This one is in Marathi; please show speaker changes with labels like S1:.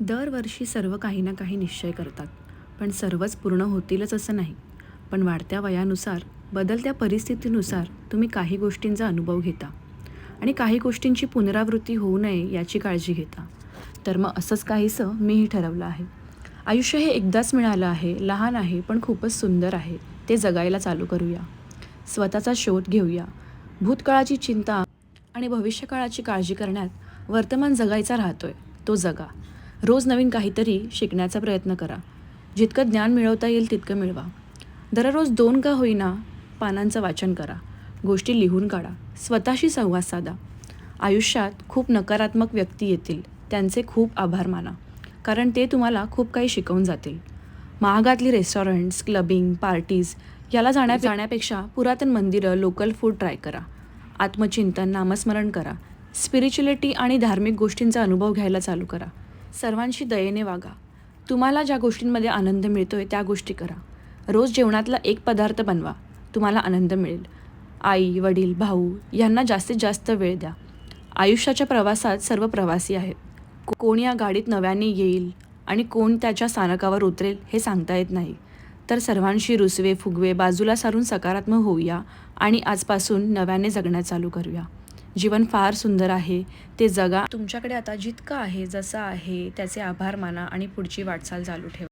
S1: दरवर्षी सर्व काही ना काही निश्चय करतात. पण सर्वच पूर्ण होतीलच असं नाही. पण वाढत्या वयानुसार बदलत्या परिस्थितीनुसार तुम्ही काही गोष्टींचा अनुभव घेता. आणि काही गोष्टींची पुनरावृत्ती होऊ नये याची काळजी घेता. तर मग असंच काहीसं मीही ठरवलं आहे. आयुष्य हे एकदाच मिळालं आहे लहान आहे पण खूपच सुंदर आहे. ते जगायला चालू करूया. स्वतःचा शोध घेऊया. भूतकाळाची चिंता आणि भविष्यकाळाची काळजी करण्यात वर्तमान जगायचा राहतोय. तो जगा. रोज नवीन काहीतरी शिकण्याचा प्रयत्न करा. जितकं ज्ञान मिळवता येईल तितकं मिळवा. दररोज दोन का होईना पानांचं वाचन करा. गोष्टी लिहून काढा. स्वतःशी संवाद साधा. आयुष्यात खूप नकारात्मक व्यक्ती येतील. त्यांचे खूप आभार माना. कारण ते तुम्हाला खूप काही शिकवून जातील. महागातली रेस्टॉरंट्स क्लबिंग पार्टीज याला जाण्या जाण्यापेक्षा पुरातन मंदिरं लोकल फूड ट्राय करा. आत्मचिंतन नामस्मरण करा. स्पिरिच्युलिटी आणि धार्मिक गोष्टींचा अनुभव घ्यायला चालू करा. सर्वांशी दयेने वागा. तुम्हाला ज्या गोष्टींमध्ये आनंद मिळतो आहे त्या गोष्टी करा. रोज जेवणातला एक पदार्थ बनवा. तुम्हाला आनंद मिळेल. आई वडील भाऊ यांना जास्तीत जास्त वेळ द्या. आयुष्याच्या प्रवासात सर्व प्रवासी आहेत. कोण या गाडीत नव्याने येईल आणि कोण त्याच्या स्थानकावर उतरेल हे सांगता येत नाही. तर सर्वांशी रुसवे फुगवे बाजूला सारून सकारात्मक होऊया आणि आजपासून नव्याने जगण्यात चालू करूया. जीवन फार सुंदर आहे. ते जगा. तुमच्याकडे आता जितकं आहे जसं आहे त्याचे आभार माना आणि पुढची वाटचाल चालू ठेवा.